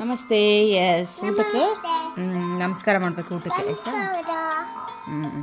ನಮಸ್ತೆ ಎಸ್ ಊಟಕ್ಕೆ? ನಮಸ್ಕಾರ ಮಾಡಬೇಕು ಊಟಕ್ಕೆ ಆಯ್ತಾ? ಹ್ಞೂ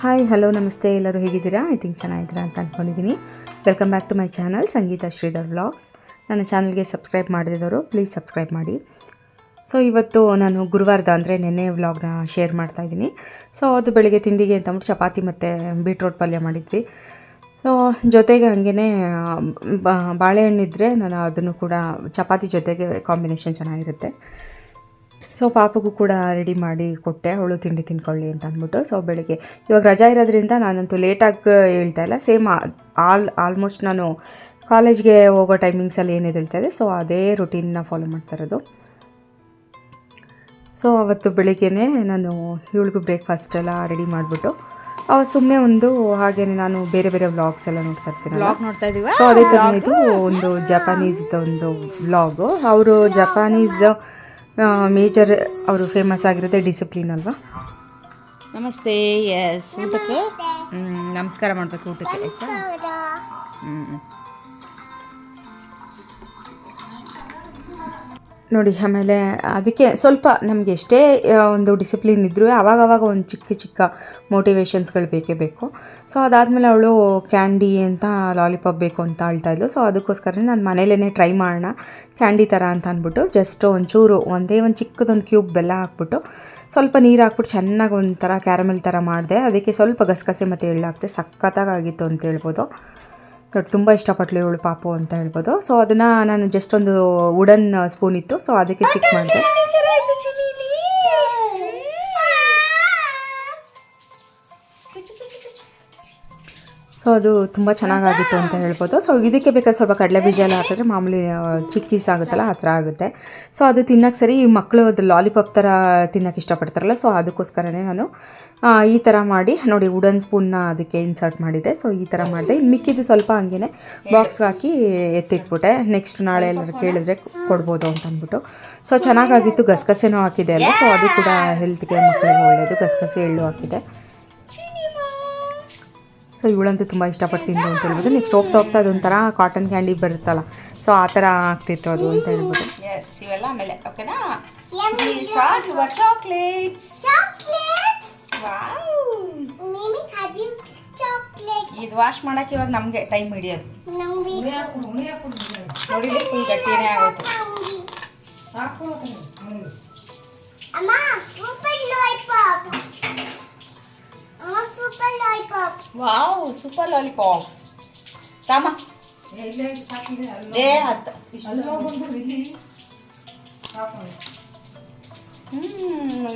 ಹಾಯ್ ಹಲೋ ನಮಸ್ತೆ. ಎಲ್ಲರೂ ಹೇಗಿದ್ದೀರಾ? ಐ ಥಿಂಕ್ ಚೆನ್ನಾಗಿದ್ದೀರಾ ಅಂತ ಅಂದ್ಕೊಂಡಿದ್ದೀನಿ welcome back to my channel Sangeetha Sridhar vlogs ನನ್ನ ಚಾನಲ್ಗೆ ಸಬ್ಸ್ಕ್ರೈಬ್ ಮಾಡಿದವರು ಪ್ಲೀಸ್ ಸಬ್ಸ್ಕ್ರೈಬ್ ಮಾಡಿ. ಸೊ ಇವತ್ತು ನಾನು ಗುರುವಾರದ ಅಂದರೆ ನೆನ್ನೆ ವ್ಲಾಗ್ನ ಶೇರ್ ಮಾಡ್ತಾ ಇದ್ದೀನಿ. ಸೊ ಅದು ಬೆಳಿಗ್ಗೆ ತಿಂಡಿಗೆ ಅಂತಂದ್ಬಿಟ್ಟು ಚಪಾತಿ ಮತ್ತು ಬೀಟ್ರೋಟ್ ಪಲ್ಯ ಮಾಡಿದ್ವಿ. ಸೊ ಜೊತೆಗೆ ಹಾಗೇ ಬಾಳೆಹಣ್ಣಿದ್ರೆ ನಾನು ಅದನ್ನು ಕೂಡ, ಚಪಾತಿ ಜೊತೆಗೆ ಕಾಂಬಿನೇಷನ್ ಚೆನ್ನಾಗಿರುತ್ತೆ. ಸೊ ಪಾಪಗೂ ಕೂಡ ರೆಡಿ ಮಾಡಿ ಕೊಟ್ಟೆ. ಅವಳು ತಿಂಡಿ ತಿನ್ಕೊಳ್ಳಿ ಅಂತ ಅಂದ್ಬಿಟ್ಟು. ಸೊ ಬೆಳಿಗ್ಗೆ ಇವಾಗ ರಜಾ ಇರೋದ್ರಿಂದ ನಾನಂತೂ ಲೇಟಾಗಿ ಹೇಳ್ತಾ ಇಲ್ಲ. ಸೇಮ್ ಆಲ್ ಆಲ್ಮೋಸ್ಟ್ ನಾನು ಕಾಲೇಜ್ಗೆ ಹೋಗೋ ಟೈಮಿಂಗ್ಸಲ್ಲಿ ಏನು ಹೇಳ್ತಾ ಇದೆ ಸೊ ಅದೇ ರುಟೀನ್ನ ಫಾಲೋ ಮಾಡ್ತಾ ಇರೋದು. ಸೊ ಅವತ್ತು ಬೆಳಿಗ್ಗೆ ನಾನು ಇವಳಿಗೂ ಬ್ರೇಕ್ಫಾಸ್ಟ್ ಎಲ್ಲ ರೆಡಿ ಮಾಡಿಬಿಟ್ಟು ಅವತ್ತು ಸುಮ್ಮನೆ ಒಂದು ಹಾಗೇನೆ ನಾನು ಬೇರೆ ಬೇರೆ ವ್ಲಾಗ್ಸ್ ಎಲ್ಲ ನೋಡ್ತಾ ಇರ್ತೀನಿ ಸೊ ಅದೇ ಥರ ಇದು ಒಂದು ಜಪಾನೀಸ್ ಒಂದು ವ್ಲಾಗು ಅವರು ಜಪಾನೀಸ್ ಮೇಜರ್ ಅವರು ಫೇಮಸ್ ಆಗಿರೋದೇ ಡಿಸಿಪ್ಲಿನ್ ಅಲ್ವಾ? ನಮಸ್ತೆ ಎಸ್ ಊಟಕ್ಕೆ? ನಮಸ್ಕಾರ ಮಾಡಬೇಕು ಊಟಕ್ಕೆ ಆಯ್ತಾ? ಹ್ಞೂ ನೋಡಿ, ಆಮೇಲೆ ಅದಕ್ಕೆ ಸ್ವಲ್ಪ ನಮಗೆ ಎಷ್ಟೇ ಒಂದು ಡಿಸಿಪ್ಲಿನ್ ಇದ್ದರೂ ಅವಾಗವಾಗ ಒಂದು ಚಿಕ್ಕ ಚಿಕ್ಕ ಮೋಟಿವೇಶನ್ಸ್ಗಳು ಬೇಕೇ ಬೇಕು. ಸೊ ಅದಾದಮೇಲೆ ಅವಳು ಕ್ಯಾಂಡಿ ಅಂತ ಲಾಲಿಪಾಪ್ ಬೇಕು ಅಂತ ಇದ್ಲು. ಸೊ ಅದಕ್ಕೋಸ್ಕರ ನಾನು ಮನೇಲೇ ಟ್ರೈ ಮಾಡೋಣ ಕ್ಯಾಂಡಿ ಥರ ಅಂತ ಅಂದ್ಬಿಟ್ಟು ಜಸ್ಟ್ ಒಂಚೂರು, ಒಂದೇ ಒಂದು ಚಿಕ್ಕದೊಂದು ಕ್ಯೂಬ್ ಬೆಲ್ಲ ಹಾಕ್ಬಿಟ್ಟು ಸ್ವಲ್ಪ ನೀರು ಹಾಕ್ಬಿಟ್ಟು ಚೆನ್ನಾಗಿ ಒಂಥರ ಕ್ಯಾರಮೆಲ್ ಥರ ಮಾಡಿದೆ. ಅದಕ್ಕೆ ಸ್ವಲ್ಪ ಗಸಗಸೆ ಮತ್ತು ಎಳ್ಳು ಹಾಕ್ತೆ ಸಖತ್ತಾಗಿತ್ತು ಅಂತ ಹೇಳ್ಬೋದು. ದೊಡ್ಡ ತುಂಬ ಇಷ್ಟಪಟ್ಲು ಇವಳು ಪಾಪು ಅಂತ ಹೇಳ್ಬೋದು. ಸೊ ಅದನ್ನು ನಾನು ಜಸ್ಟ್ ಒಂದು ವುಡನ್ ಸ್ಪೂನ್ ಇತ್ತು. ಸೊ ಅದಕ್ಕೆ ಸ್ಟಿಕ್ ಮಾಡಿದೆ. ಸೊ ಅದು ತುಂಬ ಚೆನ್ನಾಗಾಗಿತ್ತು ಅಂತ ಹೇಳ್ಬೋದು. ಸೊ ಇದಕ್ಕೆ ಬೇಕಾದ್ರೆ ಸ್ವಲ್ಪ ಕಡಲೆ ಬೀಜ ಎಲ್ಲ ಹಾಕಿದ್ರೆ ಮಾಮೂಲಿ ಚಿಕ್ಕೀಸ್ ಆಗುತ್ತಲ್ಲ ಆ ಥರ ಆಗುತ್ತೆ. ಸೊ ಅದು ತಿನ್ನೋಕ್ಕೆ ಸರಿ ಮಕ್ಕಳು ಅದು ಲಾಲಿಪಾಪ್ ಥರ ತಿನ್ನೋಕ್ಕೆ ಇಷ್ಟಪಡ್ತಾರಲ್ಲ ಸೊ ಅದಕ್ಕೋಸ್ಕರನೇ ನಾನು ಈ ಥರ ಮಾಡಿ, ನೋಡಿ ವುಡನ್ ಸ್ಪೂನ್ನ ಅದಕ್ಕೆ ಇನ್ಸರ್ಟ್ ಮಾಡಿದೆ ಸೊ ಈ ಥರ ಮಾಡಿದೆ. ಮಿಕ್ಕಿದ್ದು ಸ್ವಲ್ಪ ಹಂಗೆ ಬಾಕ್ಸ್ಗೆ ಹಾಕಿ ಎತ್ತಿಟ್ಬಿಟ್ಟೆ. ನೆಕ್ಸ್ಟ್ ನಾಳೆ ಎಲ್ಲರೂ ಕೇಳಿದ್ರೆ ಕೊಡ್ಬೋದು ಅಂತ ಅಂದ್ಬಿಟ್ಟು. ಸೊ ಚೆನ್ನಾಗಾಗಿತ್ತು. ಗಸಗಸೆನೂ ಹಾಕಿದೆ ಅಲ್ಲ. ಸೊ ಅದು ಕೂಡ ಹೆಲ್ತ್ಗೆ ಮಕ್ಕಳಿಗೆ ಒಳ್ಳೆಯದು ಗಸಗಸೆ ಎಳ್ಳು ಹಾಕಿದೆ. ಸೊ ಇವಳಂತೂ ತುಂಬ ಇಷ್ಟಪಟ್ಟು ತಿಂದು ಅಂತ ಹೇಳ್ಬೋದು. ನೆಕ್ಸ್ಟ್ ಹೋಗ್ತಾ ಹೋಗ್ತಾ ಅದೊಂಥರ ಕಾಟನ್ ಕ್ಯಾಂಡಿ ಬರುತ್ತಲ್ಲ. ಸೊ ಆ ಥರ ಆಗ್ತಿತ್ತು ಅದು ಅಂತ ಹೇಳ್ಬೋದು. ಎಸ್ ಇವೆಲ್ಲ ಆಮೇಲೆ ಓಕೆನಾ These are your chocolates. Wow! ಇದು ವಾಶ್ ಮಾಡಕ್ಕೆ ಇವಾಗ ನಮಗೆ ಟೈಮ್ ಹಿಡಿಯೋದು. ನೋಡಿ ಫುಲ್ ಗಟ್ಟಿನೇ ಆಗುತ್ತೆ. ವಾವ್ ಸೂಪರ್ ಲಾಲಿಪಾಪ್ ತಾಮ ಏ ಹತ್ತ ಹ್ಮ್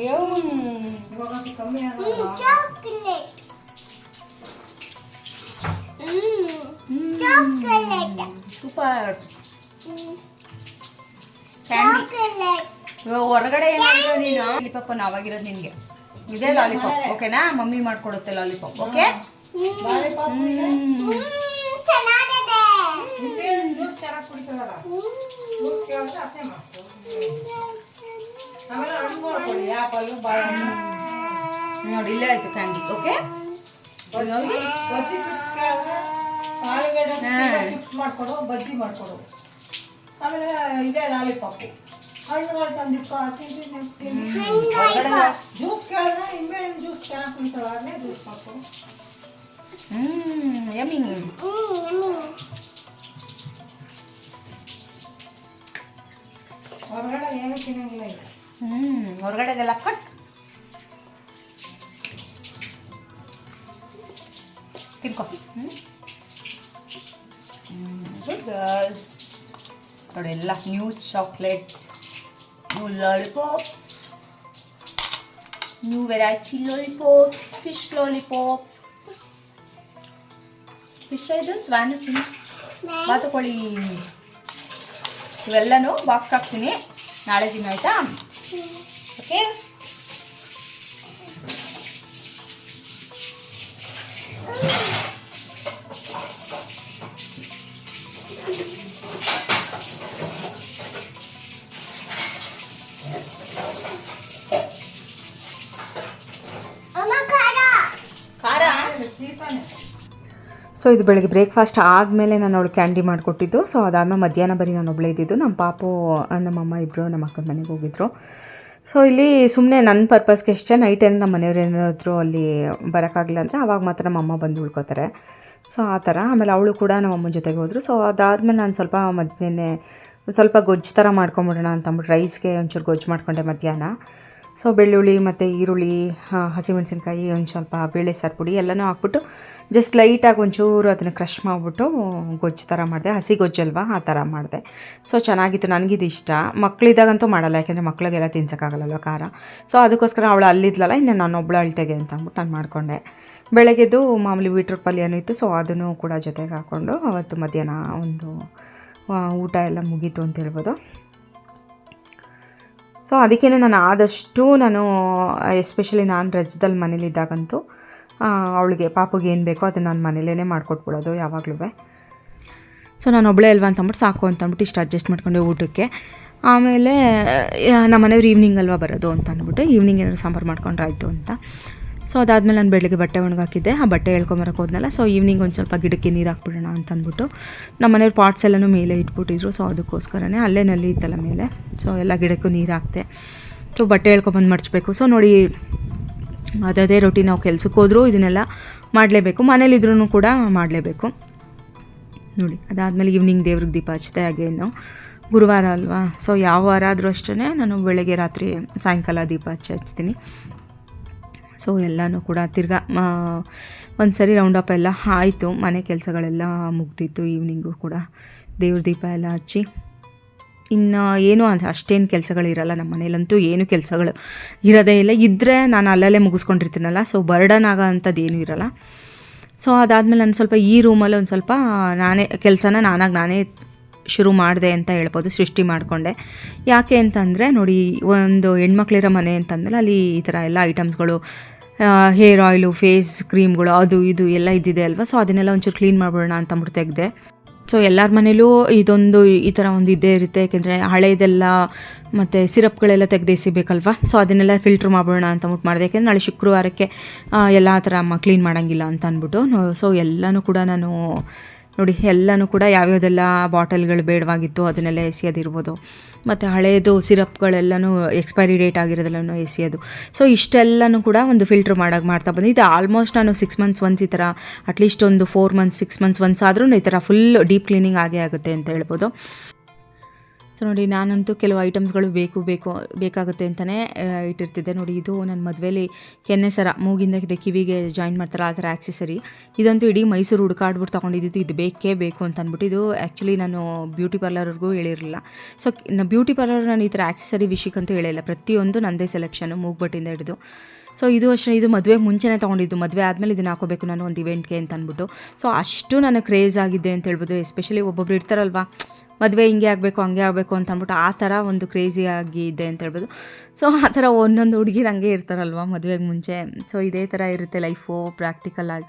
ಸೂಪರ್ ಕ್ಯಾಂಡಿ ಹೊರಗಡೆ ಏನಾದ್ರು ನೀನು? ಲಾಲಿಪಾಪ್ ನಾವಾಗಿರೋದು ನಿನ್ಗೆ. ಇದೇ ಲಾಲಿಪಾಪ್ ಓಕೆನಾ? ಮಮ್ಮಿ ಮಾಡ್ಕೊಡುತ್ತೆ ಲಾಲಿಪಾಪ್ ಓಕೆ? ನೋಡಿ ಇಲ್ಲೇ ಆಯ್ತು ಕ್ಯಾಂಡಿ ಓಕೆ? ಮಾಡ್ಕೊಡು ಬಜ್ಜಿ ಮಾಡ್ಕೊಡು. ಆಮೇಲೆ ಇದೇ ಲಾಲಿಪಾಪು. ಹಣ್ಣುಗಳು ತಿಂತೀನಿ ಜ್ಯೂಸ್ ಕೇಳಿದ್ರೆ ನಿಂಬೆಹಣ್ಣು ಜ್ಯೂಸ್ ಚೆನ್ನಾಗಿ ಕುಡಿತಾಳೆ? ಅದನ್ನೇ ಜ್ಯೂಸ್ ಮಾಡ್ಕೊಡು ಹ್ಮ್ ಯಮ್ಮಿ ಏನು ತಿನ್ನಂಗಿಲ್ಲ ಈಗ. ಹ್ಮ್ ಹೊರಗಡೆದೆಲ್ಲ ಕಟ್. ತಿನ್ಕೊ. ಹ್ಮ್. ಗುಡ್ ಗರ್ಲ್ಸ್ ನೋಡಿ ಎಲ್ಲ new chocolates new lollipops new variety lollipops fish lollipop fish ಇದು ಸ್ವಾನು ಚಿನ್ನ ಬಾತುಕೋಳಿ ಇವೆಲ್ಲನೂ ಬಾಕ್ಸ್ ಹಾಕ್ತೀನಿ ನಾಳೆ ದಿನ ಆಯ್ತಾ ಓಕೆ ಸೊ ಇದು ಬೆಳಗ್ಗೆ ಬ್ರೇಕ್ಫಾಸ್ಟ್ ಆದಮೇಲೆ ನಾನು ಅವಳು ಕ್ಯಾಂಡಿ ಮಾಡಿಕೊಟ್ಟಿದ್ದು. ಸೊ ಅದಾದಮೇಲೆ ಮಧ್ಯಾಹ್ನ ಬರೀ ನಾನು ಒಬ್ಬಳೇ ಇದ್ದಿದ್ದು. ನಮ್ಮ ಪಾಪು ನಮ್ಮಮ್ಮ ಇಬ್ಬರು ನಮ್ಮ ಅಕ್ಕನ ಮನೆಗೆ ಹೋಗಿದ್ರು. ಸೊ ಇಲ್ಲಿ ಸುಮ್ಮನೆ ನನ್ನ ಪರ್ಪಸ್ಗೆ ಅಷ್ಟೇ ನೈಟ್ ಏನು ನಮ್ಮ ಮನೆಯವ್ರು ಏನಾದ್ರು ಅಲ್ಲಿ ಬರೋಕ್ಕಾಗಲಿಲ್ಲ ಅಂದರೆ ಆವಾಗ ಮಾತ್ರ ನಮ್ಮಮ್ಮ ಬಂದು ಉಳ್ಕೋತಾರೆ. ಸೊ ಆ ಥರ. ಆಮೇಲೆ ಅವಳು ಕೂಡ ನಮ್ಮ ಅಮ್ಮನ ಜೊತೆಗೆ ಹೋದರು. ಸೊ ಅದಾದಮೇಲೆ ನಾನು ಸ್ವಲ್ಪ ಮಧ್ಯಾಹ್ನ, ಸ್ವಲ್ಪ ಗೊಜ್ಜು ಥರ ಮಾಡ್ಕೊಂಬಿಡೋಣ ಅಂತಂದ್ಬಿಟ್ಟು ರೈಸ್ಗೆ ಒಂಚೂರು ಗೊಜ್ಜು ಮಾಡ್ಕೊಂಡೆ ಮಧ್ಯಾಹ್ನ. ಸೊ ಬೆಳ್ಳುಳ್ಳಿ ಮತ್ತು ಈರುಳ್ಳಿ ಹಸಿಮೆಣಸಿನ್ಕಾಯಿ, ಒಂದು ಸ್ವಲ್ಪ ಬೇಳೆ ಸಾರು ಪುಡಿ ಎಲ್ಲನೂ ಹಾಕ್ಬಿಟ್ಟು ಜಸ್ಟ್ ಲೈಟಾಗಿ ಒಂಚೂರು ಅದನ್ನು ಕ್ರಷ್ ಮಾಡಿಬಿಟ್ಟು ಗೊಜ್ಜು ಥರ ಮಾಡಿದೆ. ಹಸಿ ಗೊಜ್ಜಲ್ವಾ? ಆ ಥರ ಮಾಡಿದೆ. ಸೊ ಚೆನ್ನಾಗಿತ್ತು. ನನಗಿದು ಇಷ್ಟ. ಮಕ್ಕಳಿದ್ದಾಗಂತೂ ಮಾಡಲ್ಲ. ಯಾಕೆಂದರೆ ಮಕ್ಕಳಿಗೆಲ್ಲ ತಿನ್ಸೋಕ್ಕಾಗಲ್ಲಲ್ವ ಖಾರ. ಸೊ ಅದಕ್ಕೋಸ್ಕರ ಅವಳು ಅಲ್ಲಿದ್ಲಲ್ಲ, ಇನ್ನು ನಾನು ಒಬ್ಬಳು ಅಳ್ತೆಗೆ ಅಂತ ಅಂದ್ಬಿಟ್ಟು ನಾನು ಮಾಡಿಕೊಂಡೆ. ಬೆಳಗ್ಗೆದ್ದು ಮಾಮೂಲಿ ಬೀಟ್ರೂಟ್ ಪಲ್ಯನೂ ಇತ್ತು. ಸೊ ಅದನ್ನು ಕೂಡ ಜೊತೆಗೆ ಹಾಕ್ಕೊಂಡು ಅವತ್ತು ಮಧ್ಯಾಹ್ನ ಒಂದು ಊಟ ಎಲ್ಲ ಮುಗೀತು ಅಂತ ಹೇಳ್ಬೋದು. ಸೊ ಅದಕ್ಕೇ ನಾನು ಆದಷ್ಟು ನಾನು ಎಸ್ಪೆಷಲಿ ನಾನು ರಜದಲ್ಲಿ ಮನೇಲಿದ್ದಾಗಂತೂ ಅವಳಿಗೆ ಪಾಪಗೆ ಏನು ಬೇಕೋ ಅದನ್ನು ನಾನು ಮನೇಲೇ ಮಾಡಿಕೊಟ್ಬಿಡೋದು ಯಾವಾಗಲೂ. ಸೊ ನಾನು ಒಬ್ಬಳೇ ಅಲ್ವಾ ಅಂತ ಅಂದ್ಬಿಟ್ಟು ಸಾಕು ಅಂತ ಅಂದ್ಬಿಟ್ಟು ಇಷ್ಟು ಅಡ್ಜಸ್ಟ್ ಮಾಡ್ಕೊಂಡೆ ಊಟಕ್ಕೆ. ಆಮೇಲೆ ನಮ್ಮ ಮನೆಯವ್ರು ಈವ್ನಿಂಗ್ ಅಲ್ವಾ ಬರೋದು ಅಂತ ಅಂದ್ಬಿಟ್ಟು ಈವ್ನಿಂಗ್ ಏನಾದ್ರು ಸಾಂಬಾರು ಮಾಡ್ಕೊಂಡ್ರಾಯ್ತು ಅಂತ. ಸೊ ಅದಾದಮೇಲೆ ನಾನು ಬೆಳಗ್ಗೆ ಬಟ್ಟೆ ಒಣಗಾಕಿದ್ದೆ. ಆ ಬಟ್ಟೆ ಹೇಳ್ಕೊಂಬರಕ್ಕೆ ಹೋದ್ನಲ್ಲ ಸೊ ಈವ್ನಿಂಗ್ ಒಂದು ಸ್ವಲ್ಪ ಗಿಡಕ್ಕೆ ನೀರು ಹಾಕ್ಬಿಡೋಣ ಅಂತ ಅಂದ್ಬಿಟ್ಟು ನಮ್ಮ ಮನೆಯವ್ರ ಪಾಟ್ಸ್ ಎಲ್ಲನೂ ಮೇಲೆ ಇಟ್ಬಿಟ್ಟಿದ್ರು. ಸೊ ಅದಕ್ಕೋಸ್ಕರನೇ ಅಲ್ಲೇ ನಲ್ಲಿ ಇತ್ತಲ್ಲ ಮೇಲೆ. ಸೊ ಎಲ್ಲ ಗಿಡಕ್ಕೂ ನೀರು ಹಾಕ್ತೆ ಸೊ ಬಟ್ಟೆ ಹೇಳ್ಕೊಬಂದು ಮಡಚಬೇಕು ಸೊ ನೋಡಿ ಅದೇ ರೊಟ್ಟಿ ನಾವು ಕೆಲ್ಸಕ್ಕೆ ಹೋದರೂ ಇದನ್ನೆಲ್ಲ ಮಾಡಲೇಬೇಕು. ಮನೇಲಿದ್ರೂ ಕೂಡ ಮಾಡಲೇಬೇಕು. ನೋಡಿ, ಅದಾದಮೇಲೆ ಈವ್ನಿಂಗ್ ದೇವ್ರಿಗೆ ದೀಪ ಹಚ್ತೆ ಅಗೇನು ಗುರುವಾರ ಅಲ್ವಾ? ಸೊ ಯಾವ ವಾರ ಆದರೂ ಅಷ್ಟೇ ನಾನು ಬೆಳಗ್ಗೆ ರಾತ್ರಿ ಸಾಯಂಕಾಲ ದೀಪ ಹಚ್ಚಿ ಹಚ್ತೀನಿ. ಸೊ ಎಲ್ಲನೂ ಕೂಡ ತಿರ್ಗಾ ಒಂದು ಸರಿ ರೌಂಡಪ್ ಎಲ್ಲ ಆಯಿತು. ಮನೆ ಕೆಲಸಗಳೆಲ್ಲ ಮುಗ್ದಿತ್ತು. ಈವ್ನಿಂಗು ಕೂಡ ದೇವ್ರ ದೀಪ ಎಲ್ಲ ಹಚ್ಚಿ. ಇನ್ನು ಏನು ಅಂತ ಅಷ್ಟೇನು ಕೆಲಸಗಳಿರಲ್ಲ ನಮ್ಮ ಮನೇಲಂತೂ ಏನು ಕೆಲಸಗಳು ಇರೋದೇ ಇಲ್ಲ. ಇದ್ದರೆ ನಾನು ಅಲ್ಲಲ್ಲೇ ಮುಗಿಸ್ಕೊಂಡಿರ್ತೀನಲ್ಲ. ಸೊ ಬರ್ಡನ್ ಆಗೋ ಅಂಥದ್ದು ಏನೂ ಇರಲ್ಲ. ಸೊ ಅದಾದಮೇಲೆ ನಾನು ಸ್ವಲ್ಪ ಈ ರೂಮಲ್ಲಿ ಒಂದು ಸ್ವಲ್ಪ ನಾನೇ, ಕೆಲಸನ ನಾನಾಗಿ ನಾನೇ ಶುರು ಮಾಡಿದೆ ಅಂತ ಹೇಳ್ಬೋದು ಸೃಷ್ಟಿ ಮಾಡಿಕೊಂಡೆ. ಯಾಕೆ ಅಂತಂದರೆ ನೋಡಿ ಒಂದು ಹೆಣ್ಮಕ್ಳಿರೋ ಮನೆ ಅಂತಂದಮೇಲೆ ಅಲ್ಲಿ ಈ ಥರ ಎಲ್ಲ ಐಟಮ್ಸ್ಗಳು ಹೇರ್ ಆಯಿಲು ಫೇಸ್ ಕ್ರೀಮ್ಗಳು ಅದು ಇದು ಎಲ್ಲ ಇದ್ದಿದೆ ಅಲ್ವಾ? ಸೊ ಅದನ್ನೆಲ್ಲ ಒಂಚೂರು ಕ್ಲೀನ್ ಮಾಡ್ಬಿಡೋಣ ಅಂತ ಅಂದ್ಬಿಟ್ಟು ತೆಗೆದೆ. ಸೊ ಎಲ್ಲರ ಮನೇಲೂ ಇದೊಂದು ಈ ಥರ ಒಂದು ಇದ್ದೇ ಇರುತ್ತೆ. ಯಾಕೆಂದರೆ ಹಳೆಯದೆಲ್ಲ ಮತ್ತು ಸಿರಪ್ಗಳೆಲ್ಲ ತೆಗೆದು ಎಸಿಬೇಕಲ್ವಾ? ಸೊ ಅದನ್ನೆಲ್ಲ ಫಿಲ್ಟ್ರ್ ಮಾಡ್ಬಿಡೋಣ ಅಂತ ಅಂದ್ಬಿಟ್ಟು ಮಾಡಿದೆ. ಯಾಕೆಂದರೆ ನಾಳೆ ಶುಕ್ರವಾರಕ್ಕೆ ಆ, ಎಲ್ಲ ಥರ ಅಮ್ಮ ಕ್ಲೀನ್ ಮಾಡೋಂಗಿಲ್ಲ ಅಂತ ಅಂದ್ಬಿಟ್ಟು. ಸೊ ಎಲ್ಲನೂ ಕೂಡ ನಾನು ನೋಡಿ, ಎಲ್ಲನೂ ಕೂಡ ಯಾವ್ಯಾವುದೆಲ್ಲ ಬಾಟಲ್ಗಳು ಬೇಡವಾಗಿತ್ತು ಅದನ್ನೆಲ್ಲ ಎಸೆಯೋದಿರ್ಬೋದು. ಮತ್ತು ಹಳೇದು ಸಿರಪ್ಗಳೆಲ್ಲನೂ ಎಕ್ಸ್ಪೈರಿ ಡೇಟ್ ಆಗಿರೋದೆಲ್ಲನೂ ಎಸೆಯೋದು. ಸೊ ಇಷ್ಟೆಲ್ಲನೂ ಕೂಡ ಒಂದು ಫಿಲ್ಟ್ರ್ ಮಾಡೋಕೆ ಮಾಡ್ತಾ ಬಂದು. ಇದು ಆಲ್ಮೋಸ್ಟ್ ನಾನು ಸಿಕ್ಸ್ ಮಂತ್ಸ್ ಒನ್ಸ್ ಈ ಥರ ಅಟ್ಲೀಸ್ಟ್ ಒಂದು four months six months once ಆದ್ರೂ ಈ ಥರ ಫುಲ್ ಡೀಪ್ ಕ್ಲೀನಿಂಗ್ ಆಗೇ ಆಗುತ್ತೆ ಅಂತ ಹೇಳ್ಬೋದು. ಸೊ ನೋಡಿ, ನಾನಂತೂ ಕೆಲವು ಐಟಮ್ಸ್ಗಳು ಬೇಕು ಬೇಕು, ಬೇಕಾಗುತ್ತೆ ಅಂತಲೇ ಇಟ್ಟಿರ್ತಿದ್ದೆ. ನೋಡಿ, ಇದು ನನ್ನ ಮದುವೆಯಲ್ಲಿ ಕೆನ್ನೆ ಸರ, ಮೂಗಿಂದ ಇದೆ ಕಿವಿಗೆ ಜಾಯಿನ್ ಮಾಡ್ತಾರೆ ಆ ಥರ ಆ್ಯಕ್ಸೆಸರಿ ಇದಂತೂ ಇಡೀ ಮೈಸೂರು ಹುಡುಕಾಡ್ಬಿಟ್ಟು ತೊಗೊಂಡಿದ್ದು ಇದು ಬೇಕೇ ಬೇಕು ಅಂತ ಅಂದ್ಬಿಟ್ಟು ಇದು ಆ್ಯಕ್ಚುಲಿ ನಾನು ಬ್ಯೂಟಿ ಪಾರ್ಲರ್ಗೂ ಹೇಳಿರಲಿಲ್ಲ. ಸೊ ಬ್ಯೂಟಿ ಪಾರ್ಲರ್ ನಾನು ಈ ಥರ ಆ್ಯಕ್ಸೆಸರಿ ವಿಷಯಕ್ಕಂತೂ ಹೇಳಿಲ್ಲ. ಪ್ರತಿಯೊಂದು ನಂದೇ ಸೆಲೆಕ್ಷನ್ನು ಮೂಗ್ಬಟ್ಟಿಂದ ಹಿಡಿದು. ಸೊ ಇದು ಅಷ್ಟೇ, ಇದು ಮದುವೆಗೆ ಮುಂಚೆನೇ ತೊಗೊಂಡಿದ್ದು. ಮದುವೆ ಆದಮೇಲೆ ಇದನ್ನು ಹಾಕೋಬೇಕು ನಾನು ಒಂದು ಇವೆಂಟ್ಗೆ ಅಂತ ಅಂದ್ಬಿಟ್ಟು ಸೊ ಅಷ್ಟು ನಾನು ಕ್ರೇಜ್ ಆಗಿದ್ದೆ ಅಂತ ಹೇಳ್ಬೋದು. ಎಸ್ಪೆಷಲಿ ಒಬ್ಬೊಬ್ರು ಇರ್ತಾರಲ್ವಾ ಮದುವೆ ಹಿಂಗೆ ಆಗಬೇಕು, ಹಂಗೆ ಆಗಬೇಕು ಅಂತ ಅಂದ್ಬಿಟ್ಟು ಆ ಥರ ಒಂದು ಕ್ರೇಜಿ ಆಗಿದೆ ಅಂತ ಹೇಳ್ಬೋದು. ಸೊ ಆ ಥರ ಒಂದೊಂದು ಹುಡುಗಿರು ಹಂಗೆ ಇರ್ತಾರಲ್ವ ಮದುವೆಗೆ ಮುಂಚೆ. ಸೊ ಇದೇ ಥರ ಇರುತ್ತೆ ಲೈಫು ಪ್ರಾಕ್ಟಿಕಲ್ ಆಗಿ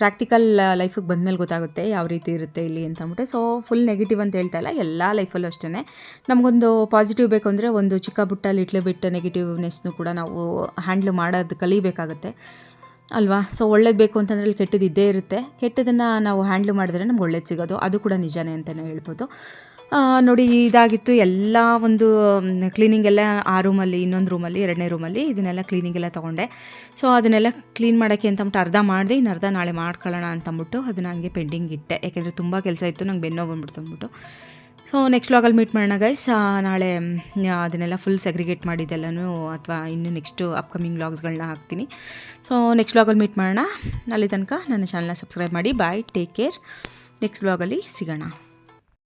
ಪ್ರಾಕ್ಟಿಕಲ್ ಲೈಫಿಗೆ ಬಂದಮೇಲೆ ಗೊತ್ತಾಗುತ್ತೆ ಯಾವ ರೀತಿ ಇರುತ್ತೆ ಇಲ್ಲಿ ಅಂತ ಅಂದ್ಬಿಟ್ಟು ಸೊ ಫುಲ್ ನೆಗೆಟಿವ್ ಅಂತ ಹೇಳ್ತಾ ಇಲ್ಲ, ಎಲ್ಲ ಲೈಫಲ್ಲೂ ಅಷ್ಟೇ ನಮಗೊಂದು ಪಾಸಿಟಿವ್ ಬೇಕು ಅಂದರೆ ಒಂದು ಚಿಕ್ಕ ಬುಟ್ಟ ಲಿಟ್ಲು ಬಿಟ್ಟು ನೆಗೆಟಿವ್ನೆಸ್ನು ಕೂಡ ನಾವು ಹ್ಯಾಂಡ್ಲ್ ಮಾಡೋದು ಕಲಿಬೇಕಾಗುತ್ತೆ. ಅಲ್ವಾ? ಸೊ ಒಳ್ಳೇದು ಬೇಕು ಅಂತಂದ್ರೆ ಅಲ್ಲಿ ಕೆಟ್ಟದ್ದು ಇದ್ದೇ ಇರುತ್ತೆ. ಕೆಟ್ಟದನ್ನು ನಾವು ಹ್ಯಾಂಡ್ಲ್ ಮಾಡಿದ್ರೆ ನಮ್ಗೆ ಒಳ್ಳೇದು ಸಿಗೋದು. ಅದು ಕೂಡ ನಿಜಾನೇ ಅಂತಲೇ ಹೇಳ್ಬೋದು. ನೋಡಿ, ಇದಾಗಿತ್ತು ಎಲ್ಲ ಒಂದು ಕ್ಲೀನಿಂಗ್ ಎಲ್ಲ ಆ ರೂಮಲ್ಲಿ ಇನ್ನೊಂದು ರೂಮಲ್ಲಿ ಎರಡನೇ ರೂಮಲ್ಲಿ ಇದನ್ನೆಲ್ಲ ಕ್ಲೀನಿಂಗ್ ಎಲ್ಲ ತೊಗೊಂಡೆ. ಸೊ ಅದನ್ನೆಲ್ಲ ಕ್ಲೀನ್ ಮಾಡೋಕ್ಕೆ ಅಂತ ಅಂದ್ಬಿಟ್ಟು ಅರ್ಧ ಮಾಡಿದೆ, ಇನ್ನು ಅರ್ಧ ನಾಳೆ ಮಾಡ್ಕೊಳ್ಳೋಣ ಅಂತಂದ್ಬಿಟ್ಟು ಅದನ್ನು ಹಂಗೆ ಪೆಂಡಿಂಗ್ ಇಟ್ಟೆ. ಯಾಕೆಂದರೆ ತುಂಬ ಕೆಲಸ ಇತ್ತು, ನಂಗೆ ಬೆನ್ನೋ ಬಂದ್ಬಿಡ್ತು ಅಂದ್ಬಿಟ್ಟು. ಸೊ ನೆಕ್ಸ್ಟ್ ವ್ಲಾಗಲ್ಲಿ ಮೀಟ್ ಮಾಡೋಣ ಗೈಸ್ ನಾಳೆ ಅದನ್ನೆಲ್ಲ ಫುಲ್ ಸೆಗ್ರಿಗೇಟ್ ಮಾಡಿದ್ದೆಲ್ಲನೂ ಅಥವಾ ಇನ್ನು ನೆಕ್ಸ್ಟು ಅಪ್ಕಮಿಂಗ್ ವ್ಲಾಗ್ಸ್ಗಳನ್ನ ಹಾಕ್ತೀನಿ. ಸೊ ನೆಕ್ಸ್ಟ್ ವ್ಲಾಗಲ್ಲಿ ಮೀಟ್ ಮಾಡೋಣ. ಅಲ್ಲಿ ತನಕ ನನ್ನ ಚಾನಲ್ನ ಸಬ್ಸ್ಕ್ರೈಬ್ ಮಾಡಿ. ಬಾಯ್ ಟೇಕ್ ಕೇರ್ ನೆಕ್ಸ್ಟ್ ವ್ಲಾಗಲ್ಲಿ ಸಿಗೋಣ.